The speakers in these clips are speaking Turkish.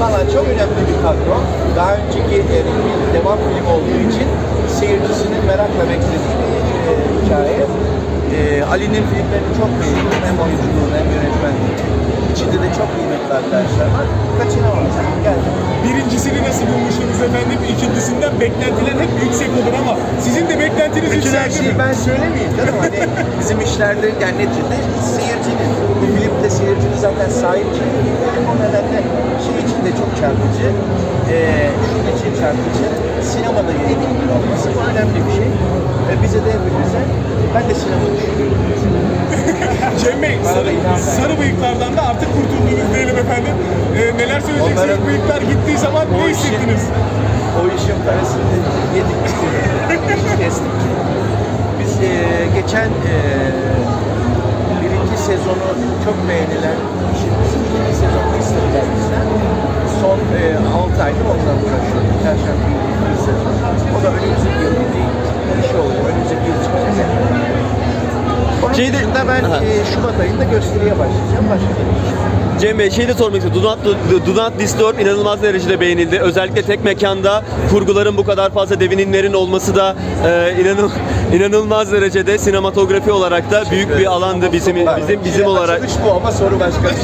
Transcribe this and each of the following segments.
Valla çok önemli bir kadro. Daha önceki e, bir devam film olduğu için seyircisinin merakla beklediği bir e, hikaye. E, Ali'nin filmlerini çok beğendim. Hem oyunculuğunu hem yönetmenliğini. İçinde de çok kıymetli arkadaşlar var. Kaçınamam. Geldim. Birincisini nasıl bulmuştunuz efendim? İkincisinden beklentiler hep yüksek olur ama sizin de beklentiniz Bütün her yükseldi şeyi mi? ben söylemeyeyim canım. Hani bizim işlerde yani neticede seyircinin, bir filmde seyircinin zaten sahip O nedenle şey için de çok çarpıcı. Ee, şunun için çarpıcı. Sinemada yayınlanıyor olması önemli bir şey. Ve bize de hepimize ben de sinema düşünüyorum. Cem Bey, Bana sarı, da inan ver. sarı bıyıklardan da artık kurtuldunuz diyelim efendim. Ee, neler söyleyeceksiniz? Onların- Bıyıklar gittiği zaman O ne işin- hissettiniz? O işin parasını yedik kestik. Biz e, geçen e, birinci sezonu çok beğenilen işimiz 6 aydır onunla uğraşıyoruz. Perşembe günü bir sezon. O da Şeyde- ben Aha. e, Şubat ayında gösteriye başlayacağım. İş. Cem Bey şey de sormak istiyorum. Do Not, Do, Do Not Disturb inanılmaz derecede beğenildi. Özellikle tek mekanda kurguların bu kadar fazla devinimlerin olması da e, inanıl, inanılmaz derecede sinematografi olarak da büyük bir alandı bizim bizim bizim olarak. Açılış bu ama soru başka bir şey.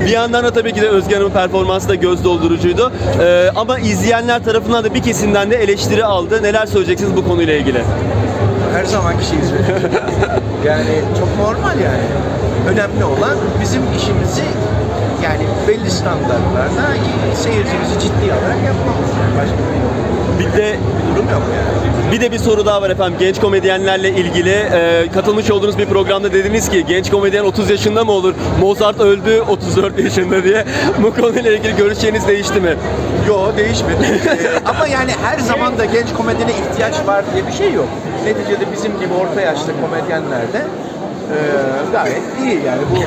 Bir yandan da tabii ki de Özge Hanım'ın performansı da göz doldurucuydu. E, ama izleyenler tarafından da bir kesimden de eleştiri aldı. Neler söyleyeceksiniz bu konuyla ilgili? Her zamanki şeyi söylüyorum. yani çok normal yani. Önemli olan bizim işimizi yani belli standartlarda seyircimizi ciddiye alarak yapmamız yani. Başka bir, yok. Bir de bir de bir soru daha var efendim. Genç komedyenlerle ilgili e, katılmış olduğunuz bir programda dediniz ki genç komedyen 30 yaşında mı olur? Mozart öldü 34 yaşında diye. Bu konuyla ilgili görüşleriniz değişti mi? Yo değişmedi. Ee, ama yani her zaman da genç komedyene ihtiyaç var diye bir şey yok. Neticede bizim gibi orta yaşlı komedyenler de e, gayet iyi yani bu.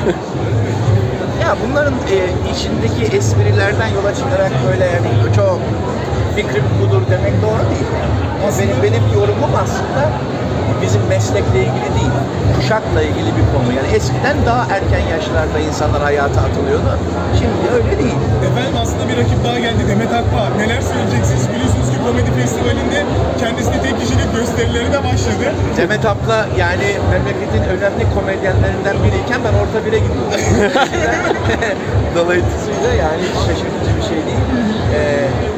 ya bunların e, içindeki esprilerden yola çıkarak böyle yani çok fikrim budur demek doğru değil. Ama benim benim yorumum aslında bizim meslekle ilgili değil, kuşakla ilgili bir konu. Yani eskiden daha erken yaşlarda insanlar hayata atılıyordu. Şimdi öyle değil. Efendim aslında bir rakip daha geldi Demet Akbağ. Neler söyleyeceksiniz? Biliyorsunuz ki komedi festivalinde kendisine tek kişilik gösterileri de başladı. Demet abla yani memleketin önemli komedyenlerinden biriyken ben orta bire gidiyorum. Dolayısıyla yani şaşırtıcı bir şey değil. Ee,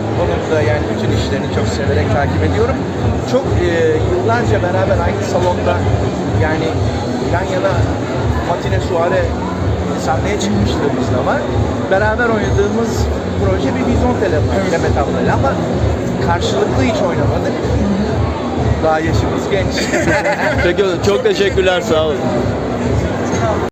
bütün işlerini çok severek takip ediyorum. Çok e, yıllarca beraber aynı salonda yani yan yana matine suare sahneye çıkmışlığımız da var. Beraber oynadığımız proje bir vizyon Demet ablayla ama karşılıklı hiç oynamadık. Daha yaşımız genç. Peki çok teşekkürler sağ olun.